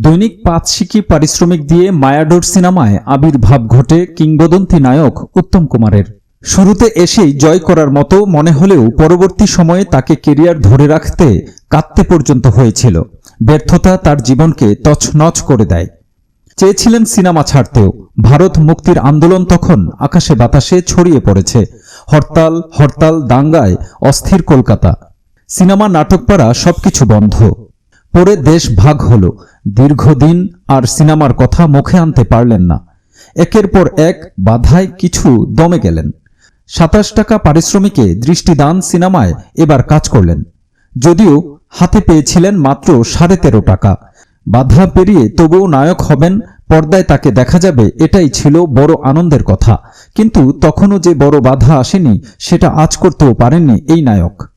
দৈনিক পাঁচ শিকি পারিশ্রমিক দিয়ে মায়াডোর সিনেমায় আবির্ভাব ঘটে কিংবদন্তি নায়ক উত্তম কুমারের। শুরুতে এসেই জয় করার মতো মনে হলেও পরবর্তী সময়ে তাকে কেরিয়ার ধরে রাখতে কাঁদতে পর্যন্ত হয়েছিল। ব্যর্থতা তার জীবনকে তছনছ করে দেয়। চেয়েছিলেন সিনেমা ছাড়তেও। ভারত মুক্তির আন্দোলন তখন আকাশে বাতাসে ছড়িয়ে পড়েছে। হরতাল হরতাল, দাঙ্গায় অস্থির কলকাতা। সিনেমা নাটকপাড়া সবকিছু বন্ধ। পরে দেশ ভাগ হলো। দীর্ঘদিন আর সিনেমার কথা মুখে আনতে পারলেন না। একের পর এক বাধায় কিছু দমে গেলেন। সাতাশ টাকা পারিশ্রমিকে দৃষ্টিদান সিনেমায় এবার কাজ করলেন। যদিও হাতে পেয়েছিলেন মাত্র সাড়ে তেরো টাকা। বাধা পেরিয়ে তবুও নায়ক হবেন, পর্দায় তাকে দেখা যাবে এটাই ছিল বড় আনন্দের কথা। কিন্তু তখনও যে বড় বাধা আসেনি, সেটা আজ করতেও পারেননি এই নায়ক।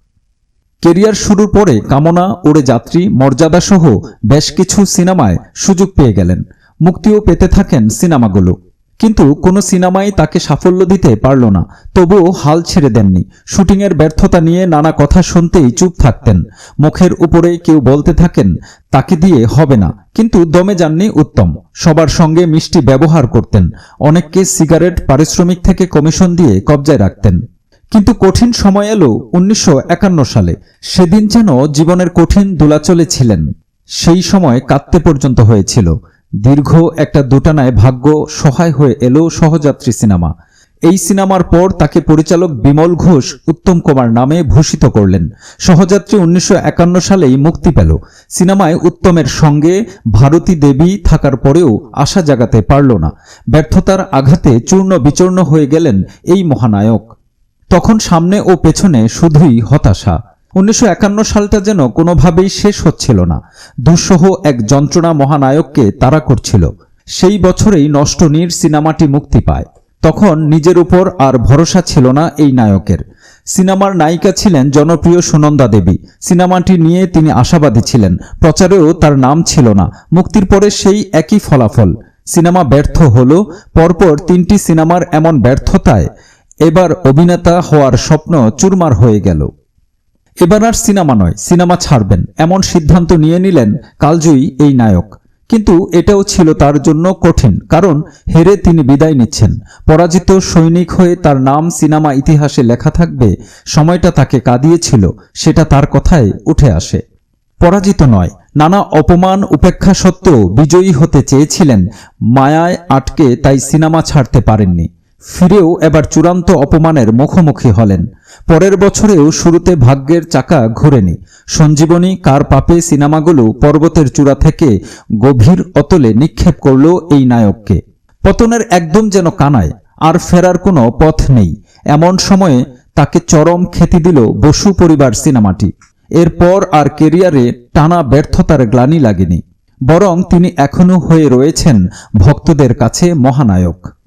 কেরিয়ার শুরুর পরে কামনা, ওড়ে যাত্রী, মর্যাদাসহ বেশ কিছু সিনেমায় সুযোগ পেয়ে গেলেন। মুক্তিও পেতে থাকেন সিনেমাগুলো। কিন্তু কোনো সিনেমাই তাকে সাফল্য দিতে পারল না। তবুও হাল ছেড়ে দেননি। শুটিংয়ের ব্যর্থতা নিয়ে নানা কথা শুনতেই চুপ থাকতেন। মুখের উপরে কেউ বলতে থাকেন, তাকে দিয়ে হবে না। কিন্তু দমে যাননি উত্তম। সবার সঙ্গে মিষ্টি ব্যবহার করতেন। অনেককে সিগারেট, পারিশ্রমিক থেকে কমিশন দিয়ে কবজায় রাখতেন। কিন্তু কঠিন সময় এলো উনিশশো একান্ন সালে। সেদিন যেন জীবনের কঠিন দোলাচলে ছিলেন। সেই সময় কাঁদতে পর্যন্ত হয়েছিল। দীর্ঘ একটা দুটানায় ভাগ্য সহায় হয়ে এলো সহযাত্রী সিনেমা। এই সিনেমার পর তাকে পরিচালক বিমল ঘোষ উত্তম কুমার নামে ভূষিত করলেন। সহযাত্রী উনিশশো একান্ন সালেই মুক্তি পেল। সিনেমায় উত্তমের সঙ্গে ভারতী দেবী থাকার পরেও আশা জাগাতে পারল না। ব্যর্থতার আঘাতে চূর্ণ বিচূর্ণ হয়ে গেলেন এই মহানায়ক। তখন সামনে ও পেছনে শুধুই হতাশা। উনিশশো একান্ন সালটা যেন কোনোভাবেই শেষ হচ্ছিল না। দুঃসহ এক যন্ত্রণা মহানায়ককে তাড়া করছিল। সেই বছরেই নষ্ট নীর সিনেমাটি মুক্তি পায়। তখন নিজের উপর আর ভরসা ছিল না এই নায়কের। সিনেমার নায়িকা ছিলেন জনপ্রিয় সুনন্দা দেবী। সিনেমাটি নিয়ে তিনি আশাবাদী ছিলেন। প্রচারেও তার নাম ছিল না। মুক্তির পরে সেই একই ফলাফল। সিনেমা ব্যর্থ হল, পরপর তিনটি সিনেমার এমন ব্যর্থতায় এবার অভিনেতা হওয়ার স্বপ্ন চুরমার হয়ে গেল। এবার আর সিনেমা নয়, সিনেমা ছাড়বেন, এমন সিদ্ধান্ত নিয়ে নিলেন কালজয়ী এই নায়ক। কিন্তু এটাও ছিল তার জন্য কঠিন, কারণ হেরে তিনি বিদায় নিচ্ছেন। পরাজিত সৈনিক হয়ে তার নাম সিনেমা ইতিহাসে লেখা থাকবে, সময়টা তাকে কাঁদিয়েছিল, সেটা তার কথায় উঠে আসে। পরাজিত নয়, নানা অপমান উপেক্ষা সত্ত্বেও বিজয়ী হতে চেয়েছিলেন, মায়ায় আটকে তাই সিনেমা ছাড়তে পারেননি। ফিরেও এবার চূড়ান্ত অপমানের মুখোমুখি হলেন। পরের বছরেও শুরুতে ভাগ্যের চাকা ঘোরেনি। সঞ্জীবনী, কার পাপে সিনেমাগুলো পর্বতের চূড়া থেকে গভীর অতলে নিক্ষেপ করল এই নায়ককে। পতনের একদম যেন কানায়, আর ফেরার কোনো পথ নেই। এমন সময়ে তাকে চরম খ্যাতি দিল বসু পরিবার সিনেমাটি। এরপর আর কেরিয়ারে টানা ব্যর্থতার গ্লানি লাগেনি। বরং তিনি এখনও হয়ে রয়েছেন ভক্তদের কাছে মহানায়ক।